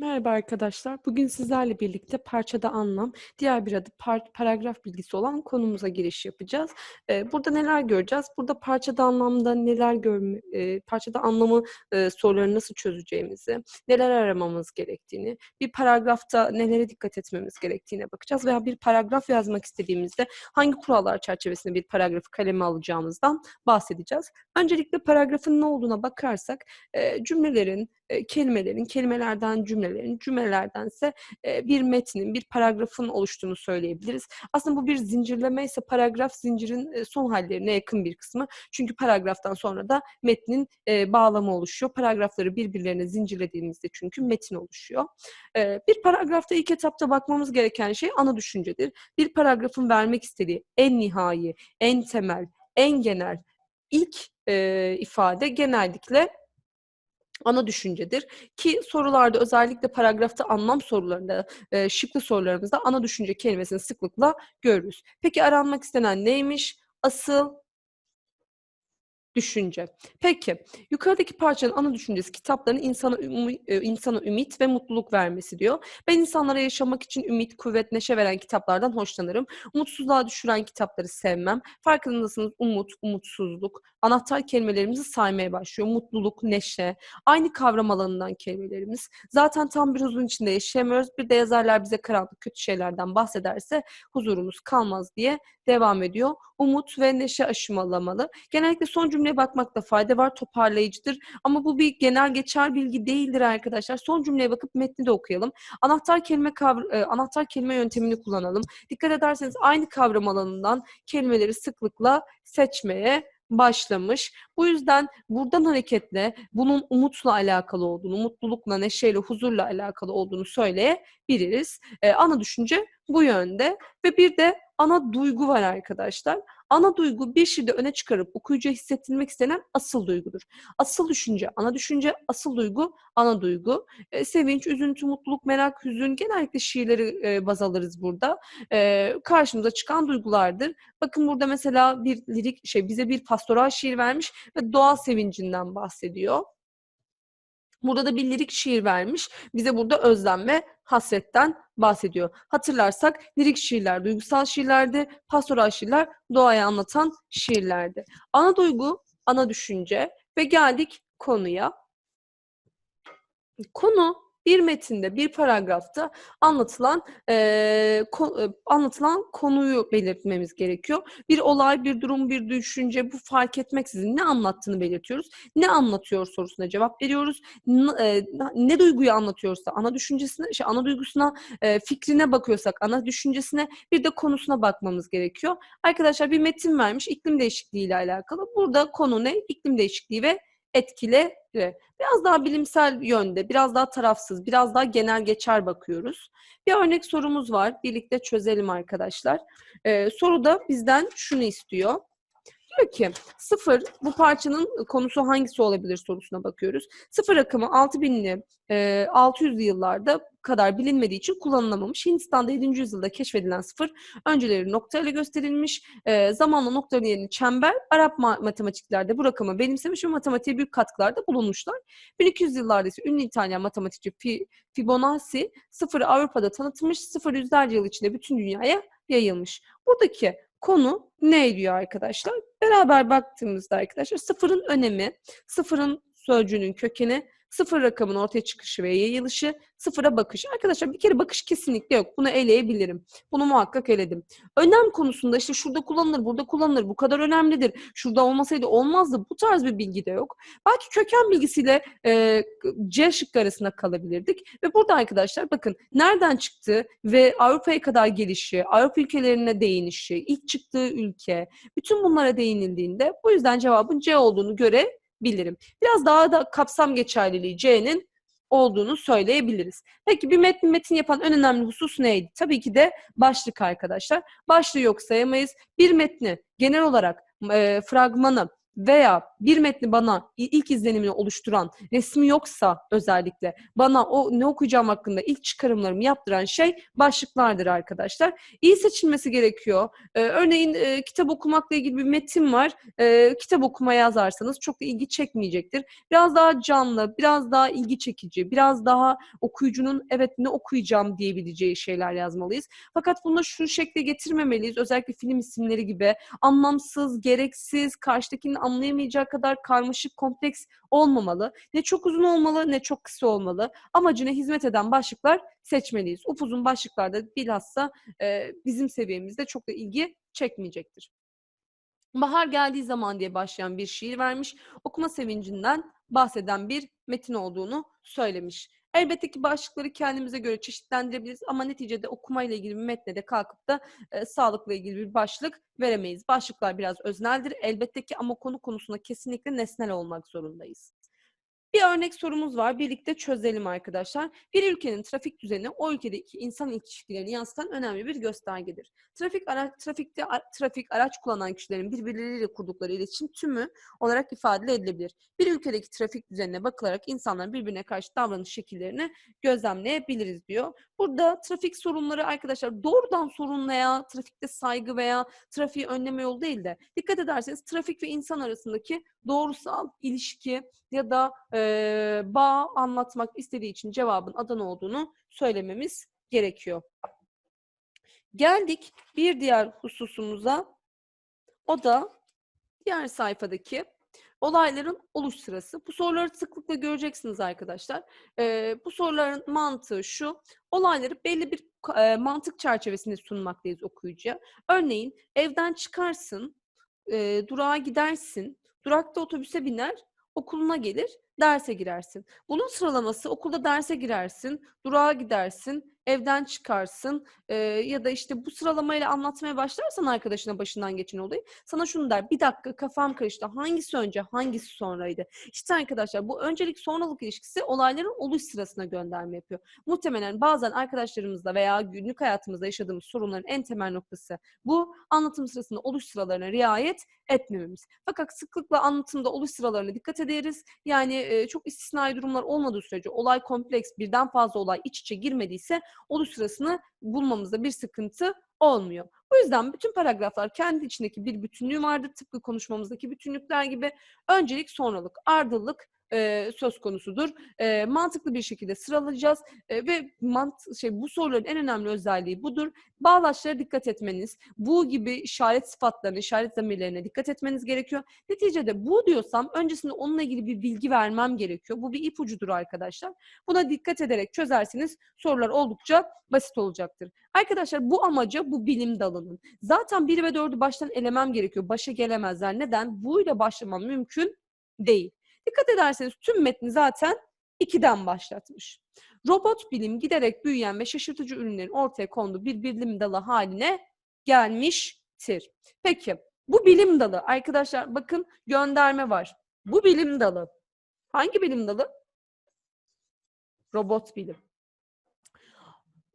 Merhaba arkadaşlar. Bugün sizlerle birlikte parçada anlam, diğer bir adı par- paragraf bilgisi olan konumuza giriş yapacağız. Ee, burada neler göreceğiz? Burada parçada anlamda neler görme, e, parçada anlamı e, soruları nasıl çözeceğimizi, neler aramamız gerektiğini, bir paragrafta nelere dikkat etmemiz gerektiğine bakacağız veya bir paragraf yazmak istediğimizde hangi kurallar çerçevesinde bir paragrafı kaleme alacağımızdan bahsedeceğiz. Öncelikle paragrafın ne olduğuna bakarsak e, cümlelerin, e, kelimelerin, kelimelerden cümlelerin, cümlelerdense bir metnin, bir paragrafın oluştuğunu söyleyebiliriz. Aslında bu bir zincirleme ise paragraf zincirin son hallerine yakın bir kısmı. Çünkü paragraftan sonra da metnin e, bağlamı oluşuyor. Paragrafları birbirlerine zincirlediğimizde çünkü metin oluşuyor. Bir paragrafta ilk etapta bakmamız gereken şey ana düşüncedir. Bir paragrafın vermek istediği en nihai, en temel, en genel ilk e, ifade genellikle ana düşüncedir. Ki sorularda özellikle paragrafta anlam sorularında, e, şıklı sorularımızda ana düşünce kelimesini sıklıkla görürüz. Peki aranmak istenen neymiş? Asıl düşünce. Peki, yukarıdaki parçanın ana düşüncesi kitapların insana, ümit, insana ümit ve mutluluk vermesi diyor. Ben insanlara yaşamak için ümit, kuvvet, neşe veren kitaplardan hoşlanırım. Umutsuzluğa düşüren kitapları sevmem. Farkındasınız umut, umutsuzluk. Anahtar kelimelerimizi saymaya başlıyor. Mutluluk, neşe. Aynı kavram alanından kelimelerimiz. Zaten tam bir huzurun içinde yaşayamıyoruz. Bir de yazarlar bize karanlık, kötü şeylerden bahsederse huzurumuz kalmaz diye devam ediyor. Umut ve neşe aşımalamalı. Genellikle son cümleye bakmakta fayda var. Toparlayıcıdır. Ama bu bir genel geçer bilgi değildir arkadaşlar. Son cümleye bakıp metni de okuyalım. Anahtar kelime kavr e, anahtar kelime yöntemini kullanalım. Dikkat ederseniz aynı kavram alanından kelimeleri sıklıkla seçmeye başlamış. Bu yüzden buradan hareketle bunun umutla alakalı olduğunu, mutlulukla, neşeyle, huzurla alakalı olduğunu söyleyebiliriz. Ee, ana düşünce bu yönde ve bir de ana duygu var arkadaşlar. Ana duygu bir şiirde öne çıkarıp okuyucuya hissettirmek istenen asıl duygudur. Asıl düşünce, ana düşünce, asıl duygu, ana duygu. E, sevinç, üzüntü, mutluluk, merak, hüzün genellikle şiirleri e, baz alırız burada. E, karşımıza çıkan duygulardır. Bakın burada mesela bir lirik şey bize bir pastoral şiir vermiş ve doğa sevincinden bahsediyor. Burada da bir lirik şiir vermiş. Bize burada özlem ve hasretten bahsediyor. Hatırlarsak lirik şiirler duygusal şiirlerdi, pastoral şiirler doğayı anlatan şiirlerdi. Ana duygu, ana düşünce ve geldik konuya. Konu bir metinde, bir paragrafta anlatılan e, ko, anlatılan konuyu belirtmemiz gerekiyor. Bir olay, bir durum, bir düşünce bu fark etmeksizin ne anlattığını belirtiyoruz. Ne anlatıyor sorusuna cevap veriyoruz. N, e, ne duyguyu anlatıyorsa ana düşüncesine, şey, ana duygusuna, e, fikrine bakıyorsak ana düşüncesine, bir de konusuna bakmamız gerekiyor. Arkadaşlar bir metin vermiş iklim değişikliği ile alakalı. Burada konu ne? İklim değişikliği ve etkileri. Biraz daha bilimsel yönde, biraz daha tarafsız, biraz daha genel geçer bakıyoruz. Bir örnek sorumuz var. Birlikte çözelim arkadaşlar. Ee, soruda bizden şunu istiyor. Diyor ki sıfır bu parçanın konusu hangisi olabilir sorusuna bakıyoruz. Sıfır rakamı 6000'li e, 600'lü yıllarda kadar bilinmediği için kullanılamamış. Hindistan'da 7. yüzyılda keşfedilen sıfır önceleri noktayla gösterilmiş. E, zamanla noktanın yerini çember, Arap matematiklerde bu rakamı benimsemiş ve matematiğe büyük katkılarda bulunmuşlar. 1200 yıllarda ise ünlü İtalyan matematikçi Fibonacci sıfırı Avrupa'da tanıtmış, sıfır yüzlerce yıl içinde bütün dünyaya yayılmış. Buradaki konu ne diyor arkadaşlar? Beraber baktığımızda arkadaşlar sıfırın önemi, sıfırın sözcüğünün kökeni, sıfır rakamın ortaya çıkışı ve yayılışı, sıfıra bakış. Arkadaşlar bir kere bakış kesinlikle yok. Bunu eleyebilirim. Bunu muhakkak eledim. Önem konusunda işte şurada kullanılır, burada kullanılır, bu kadar önemlidir. Şurada olmasaydı olmazdı. Bu tarz bir bilgi de yok. Belki köken bilgisiyle e, C şıkkı arasında kalabilirdik. Ve burada arkadaşlar bakın nereden çıktı ve Avrupa'ya kadar gelişi, Avrupa ülkelerine değinişi, ilk çıktığı ülke, bütün bunlara değinildiğinde bu yüzden cevabın C olduğunu göre bilirim. Biraz daha da kapsam geçerliliği C'nin olduğunu söyleyebiliriz. Peki bir metin metin yapan en önemli husus neydi? Tabii ki de başlık arkadaşlar. Başlığı yok sayamayız. Bir metni genel olarak e, fragmanı veya bir metni bana ilk izlenimini oluşturan resmi yoksa özellikle bana o ne okuyacağım hakkında ilk çıkarımlarımı yaptıran şey başlıklardır arkadaşlar. İyi seçilmesi gerekiyor. Ee, örneğin e, kitap okumakla ilgili bir metin var. Ee, kitap okuma yazarsanız çok da ilgi çekmeyecektir. Biraz daha canlı, biraz daha ilgi çekici, biraz daha okuyucunun evet ne okuyacağım diyebileceği şeyler yazmalıyız. Fakat bunu şu şekle getirmemeliyiz. Özellikle film isimleri gibi anlamsız, gereksiz, karşıdakinin anlayamayacağı kadar karmaşık, kompleks olmamalı. Ne çok uzun olmalı ne çok kısa olmalı. Amacına hizmet eden başlıklar seçmeliyiz. Upuzun başlıklarda bilhassa e, bizim seviyemizde çok da ilgi çekmeyecektir. Bahar geldiği zaman diye başlayan bir şiir vermiş. Okuma sevincinden bahseden bir metin olduğunu söylemiş. Elbette ki başlıkları kendimize göre çeşitlendirebiliriz ama neticede okumayla ilgili bir metne de kalkıp da e, sağlıkla ilgili bir başlık veremeyiz. Başlıklar biraz özneldir elbette ki ama konu konusunda kesinlikle nesnel olmak zorundayız. Bir örnek sorumuz var. Birlikte çözelim arkadaşlar. Bir ülkenin trafik düzeni o ülkedeki insan ilişkilerini yansıtan önemli bir göstergedir. Trafik araç, trafikte a- trafik araç kullanan kişilerin birbirleriyle kurdukları iletişim tümü olarak ifade edilebilir. Bir ülkedeki trafik düzenine bakılarak insanların birbirine karşı davranış şekillerini gözlemleyebiliriz diyor. Burada trafik sorunları arkadaşlar doğrudan sorun veya trafikte saygı veya trafiği önleme yolu değil de dikkat ederseniz trafik ve insan arasındaki doğrusal ilişki ya da e, bağ anlatmak istediği için cevabın Adana olduğunu söylememiz gerekiyor. Geldik bir diğer hususumuza. O da diğer sayfadaki olayların oluş sırası. Bu soruları sıklıkla göreceksiniz arkadaşlar. Ee, bu soruların mantığı şu. Olayları belli bir e, mantık çerçevesinde sunmaktayız okuyucuya. Örneğin evden çıkarsın, e, durağa gidersin, durakta otobüse biner, okuluna gelir, derse girersin. Bunun sıralaması okulda derse girersin, durağa gidersin, evden çıkarsın e, ya da işte bu sıralamayla anlatmaya başlarsan arkadaşına başından geçen olayı sana şunu der. Bir dakika kafam karıştı. Hangisi önce, hangisi sonraydı? İşte arkadaşlar bu öncelik sonralık ilişkisi olayların oluş sırasına gönderme yapıyor. Muhtemelen bazen arkadaşlarımızla veya günlük hayatımızda yaşadığımız sorunların en temel noktası bu anlatım sırasında oluş sıralarına riayet etmememiz. Fakat sıklıkla anlatımda oluş sıralarına dikkat ederiz. Yani e, çok istisnai durumlar olmadığı sürece olay kompleks birden fazla olay iç içe girmediyse oluş sırasını bulmamızda bir sıkıntı olmuyor. Bu yüzden bütün paragraflar kendi içindeki bir bütünlüğü vardır. Tıpkı konuşmamızdaki bütünlükler gibi öncelik sonralık, ardıllık e, söz konusudur. E, mantıklı bir şekilde sıralayacağız e, ve mant şey bu soruların en önemli özelliği budur. Bağlaçlara dikkat etmeniz, bu gibi işaret sıfatlarına, işaret zamirlerine dikkat etmeniz gerekiyor. Neticede bu diyorsam öncesinde onunla ilgili bir bilgi vermem gerekiyor. Bu bir ipucudur arkadaşlar. Buna dikkat ederek çözerseniz sorular oldukça basit olacaktır. Arkadaşlar bu amaca bu bilim dalının. Zaten 1 ve 4'ü baştan elemem gerekiyor. Başa gelemezler. Neden? Bu ile başlamam mümkün değil. Dikkat ederseniz tüm metni zaten 2'den başlatmış. Robot bilim giderek büyüyen ve şaşırtıcı ürünlerin ortaya konduğu bir bilim dalı haline gelmiştir. Peki bu bilim dalı arkadaşlar bakın gönderme var. Bu bilim dalı hangi bilim dalı? Robot bilim.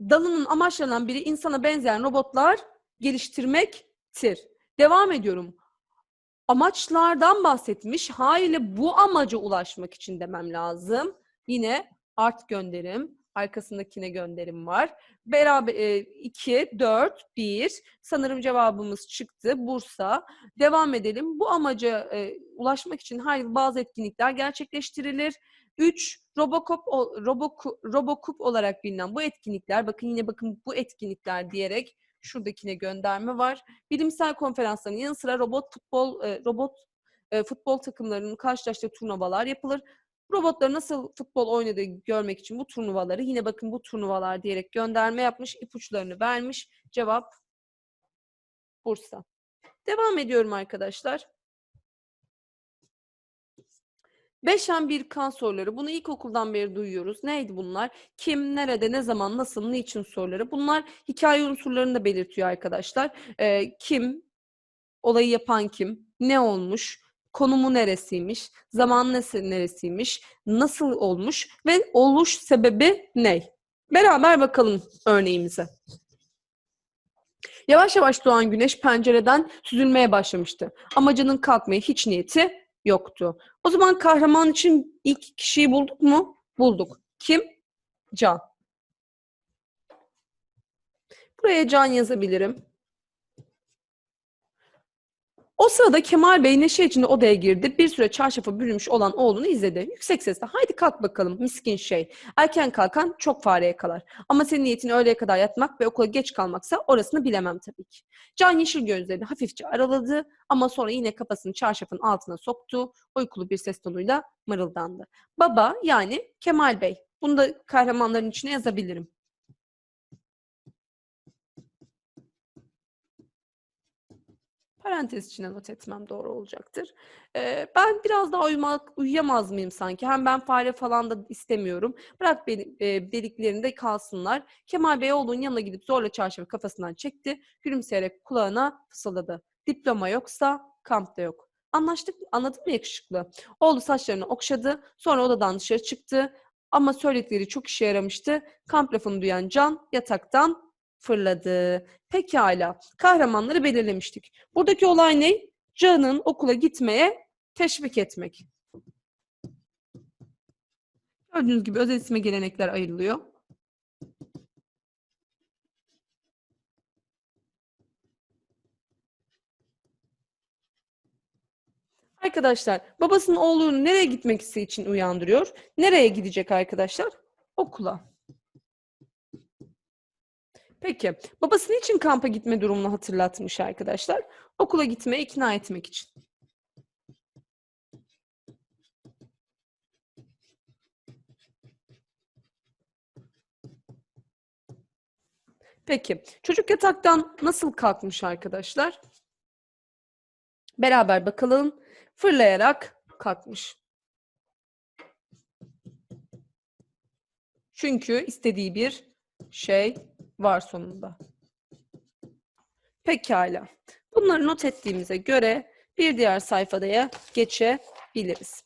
Dalının amaçlanan biri insana benzeyen robotlar geliştirmektir. Devam ediyorum. Amaçlardan bahsetmiş. Haliyle bu amaca ulaşmak için demem lazım. Yine art gönderim. Arkasındakine gönderim var. Beraber 2, 4, 1. Sanırım cevabımız çıktı. Bursa. Devam edelim. Bu amaca e, ulaşmak için hayır bazı etkinlikler gerçekleştirilir. 3. Robocop, Robocup olarak bilinen bu etkinlikler, bakın yine bakın bu etkinlikler diyerek şuradakine gönderme var. Bilimsel konferansların yanı sıra robot futbol e, robot e, futbol takımlarının karşılaştığı turnuvalar yapılır. Robotların nasıl futbol oynadığı görmek için bu turnuvaları yine bakın bu turnuvalar diyerek gönderme yapmış, ipuçlarını vermiş. Cevap Bursa. Devam ediyorum arkadaşlar. Beşen bir kan soruları. Bunu ilkokuldan beri duyuyoruz. Neydi bunlar? Kim, nerede, ne zaman, nasıl, niçin soruları. Bunlar hikaye unsurlarını da belirtiyor arkadaşlar. Ee, kim, olayı yapan kim, ne olmuş, konumu neresiymiş, zaman neresiymiş, nasıl olmuş ve oluş sebebi ne? Beraber bakalım örneğimize. Yavaş yavaş doğan güneş pencereden süzülmeye başlamıştı. Ama Can'ın kalkmaya hiç niyeti yoktu. O zaman kahraman için ilk kişiyi bulduk mu? Bulduk. Kim? Can. Buraya Can yazabilirim. O sırada Kemal Bey neşe içinde odaya girdi. Bir süre çarşafa bürünmüş olan oğlunu izledi. Yüksek sesle haydi kalk bakalım miskin şey. Erken kalkan çok fare yakalar. Ama senin niyetin öğleye kadar yatmak ve okula geç kalmaksa orasını bilemem tabii ki. Can yeşil gözlerini hafifçe araladı ama sonra yine kafasını çarşafın altına soktu. Uykulu bir ses tonuyla mırıldandı. Baba yani Kemal Bey. Bunu da kahramanların içine yazabilirim. Parantez içine not etmem doğru olacaktır. Ee, ben biraz daha uyumak, uyuyamaz mıyım sanki? Hem ben fare falan da istemiyorum. Bırak beni e, deliklerinde kalsınlar. Kemal Bey oğlunun yanına gidip zorla çarşafı kafasından çekti. Gülümseyerek kulağına fısıldadı. Diploma yoksa kamp da yok. Anlaştık mı? Anladın mı yakışıklı? Oğlu saçlarını okşadı. Sonra odadan dışarı çıktı. Ama söyledikleri çok işe yaramıştı. Kamp lafını duyan Can yataktan fırladı. Pekala. Kahramanları belirlemiştik. Buradaki olay ne? Can'ın okula gitmeye teşvik etmek. Gördüğünüz gibi özel isme gelenekler ayrılıyor. Arkadaşlar babasının oğlunu nereye gitmek için uyandırıyor. Nereye gidecek arkadaşlar? Okula. Peki babası niçin kampa gitme durumunu hatırlatmış arkadaşlar? Okula gitmeye ikna etmek için. Peki çocuk yataktan nasıl kalkmış arkadaşlar? Beraber bakalım. Fırlayarak kalkmış. Çünkü istediği bir şey var sonunda. Pekala. Bunları not ettiğimize göre bir diğer sayfaya geçebiliriz.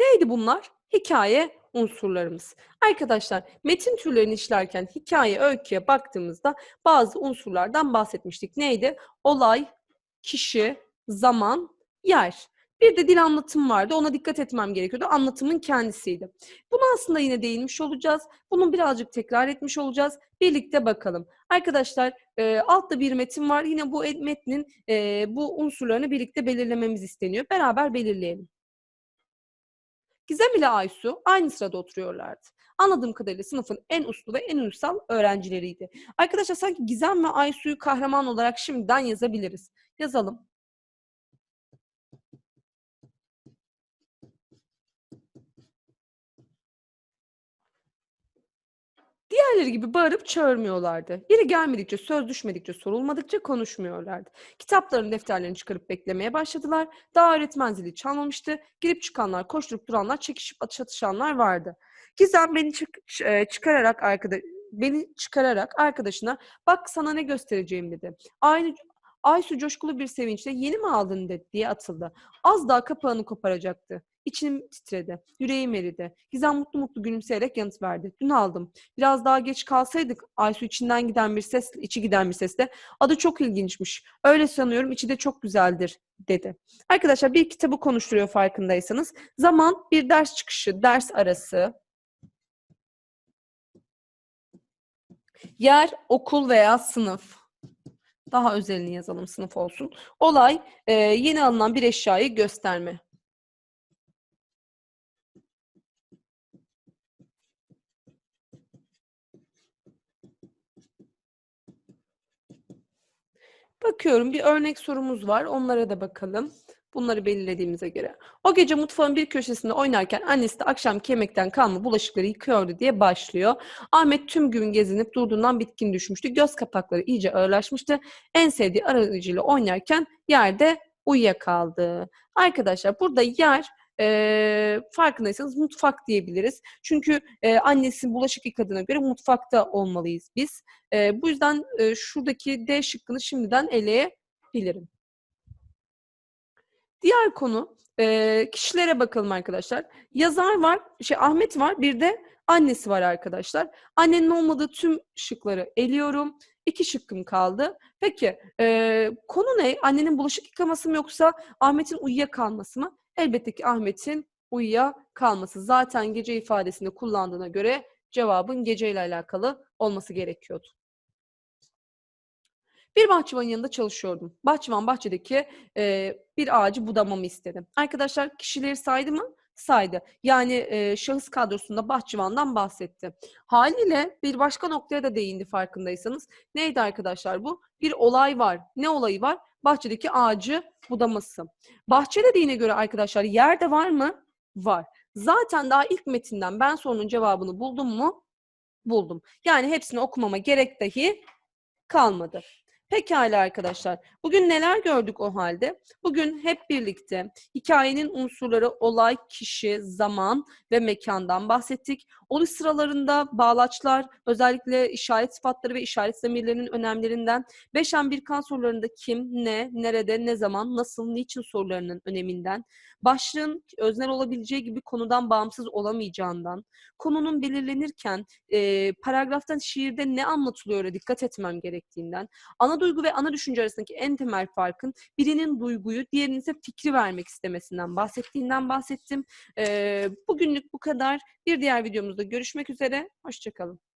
Neydi bunlar? Hikaye unsurlarımız. Arkadaşlar metin türlerini işlerken hikaye, öyküye baktığımızda bazı unsurlardan bahsetmiştik. Neydi? Olay, kişi, zaman, yer. Bir de dil anlatım vardı. Ona dikkat etmem gerekiyordu. Anlatımın kendisiydi. Bunu aslında yine değinmiş olacağız. Bunu birazcık tekrar etmiş olacağız. Birlikte bakalım. Arkadaşlar e, altta bir metin var. Yine bu metnin e, bu unsurlarını birlikte belirlememiz isteniyor. Beraber belirleyelim. Gizem ile Aysu aynı sırada oturuyorlardı. Anladığım kadarıyla sınıfın en uslu ve en uysal öğrencileriydi. Arkadaşlar sanki Gizem ve Aysu'yu kahraman olarak şimdiden yazabiliriz. Yazalım. Diğerleri gibi bağırıp çağırmıyorlardı. Yeri gelmedikçe, söz düşmedikçe, sorulmadıkça konuşmuyorlardı. Kitaplarını, defterlerini çıkarıp beklemeye başladılar. Daha öğretmen zili çalmamıştı. Girip çıkanlar, koşturup duranlar, çekişip çatışanlar vardı. Gizem beni çık e, çıkararak arkada beni çıkararak arkadaşına bak sana ne göstereceğim dedi. Aynı Aysu coşkulu bir sevinçle yeni mi aldın dedi diye atıldı. Az daha kapağını koparacaktı. İçim titredi. Yüreğim eridi. Gizem mutlu mutlu gülümseyerek yanıt verdi. Dün aldım. Biraz daha geç kalsaydık Aysu içinden giden bir ses, içi giden bir sesle adı çok ilginçmiş. Öyle sanıyorum içi de çok güzeldir dedi. Arkadaşlar bir kitabı konuşturuyor farkındaysanız. Zaman bir ders çıkışı, ders arası. Yer, okul veya sınıf. Daha özelini yazalım sınıf olsun. Olay e, yeni alınan bir eşyayı gösterme. Bakıyorum bir örnek sorumuz var. Onlara da bakalım. Bunları belirlediğimize göre. O gece mutfağın bir köşesinde oynarken annesi de akşam yemekten kalma bulaşıkları yıkıyordu diye başlıyor. Ahmet tüm gün gezinip durduğundan bitkin düşmüştü. Göz kapakları iyice ağırlaşmıştı. En sevdiği aracıyla oynarken yerde uyuyakaldı. Arkadaşlar burada yer e, farkındaysanız mutfak diyebiliriz. Çünkü e, annesi bulaşık yıkadığına göre mutfakta olmalıyız biz. E, bu yüzden e, şuradaki D şıkkını şimdiden eleyebilirim. Diğer konu e, kişilere bakalım arkadaşlar. Yazar var, şey Ahmet var, bir de Annesi var arkadaşlar. Annenin olmadığı tüm şıkları eliyorum. İki şıkkım kaldı. Peki e, konu ne? Annenin bulaşık yıkaması mı yoksa Ahmet'in uyuyakalması mı? Elbette ki Ahmet'in uyuyakalması. Zaten gece ifadesini kullandığına göre cevabın geceyle alakalı olması gerekiyordu. Bir bahçıvanın yanında çalışıyordum. Bahçıvan bahçedeki e, bir ağacı budamamı istedi. Arkadaşlar kişileri saydı mı? Saydı. Yani e, şahıs kadrosunda bahçıvandan bahsetti. Haliyle bir başka noktaya da değindi farkındaysanız. Neydi arkadaşlar bu? Bir olay var. Ne olayı var? Bahçedeki ağacı budaması. Bahçe dediğine göre arkadaşlar yerde var mı? Var. Zaten daha ilk metinden ben sorunun cevabını buldum mu? Buldum. Yani hepsini okumama gerek dahi kalmadı. Pekala arkadaşlar. Bugün neler gördük o halde? Bugün hep birlikte hikayenin unsurları olay, kişi, zaman ve mekandan bahsettik. Oluş sıralarında bağlaçlar, özellikle işaret sıfatları ve işaret zamirlerinin önemlerinden, beşen birkan sorularında kim, ne, nerede, ne zaman, nasıl, niçin sorularının öneminden, başlığın öznel olabileceği gibi konudan bağımsız olamayacağından, konunun belirlenirken e, paragraftan şiirde ne anlatılıyor'a dikkat etmem gerektiğinden, ana duygu ve ana düşünce arasındaki en temel farkın birinin duyguyu, diğerinin ise fikri vermek istemesinden bahsettiğinden bahsettim. Ee, bugünlük bu kadar. Bir diğer videomuzda görüşmek üzere. Hoşçakalın.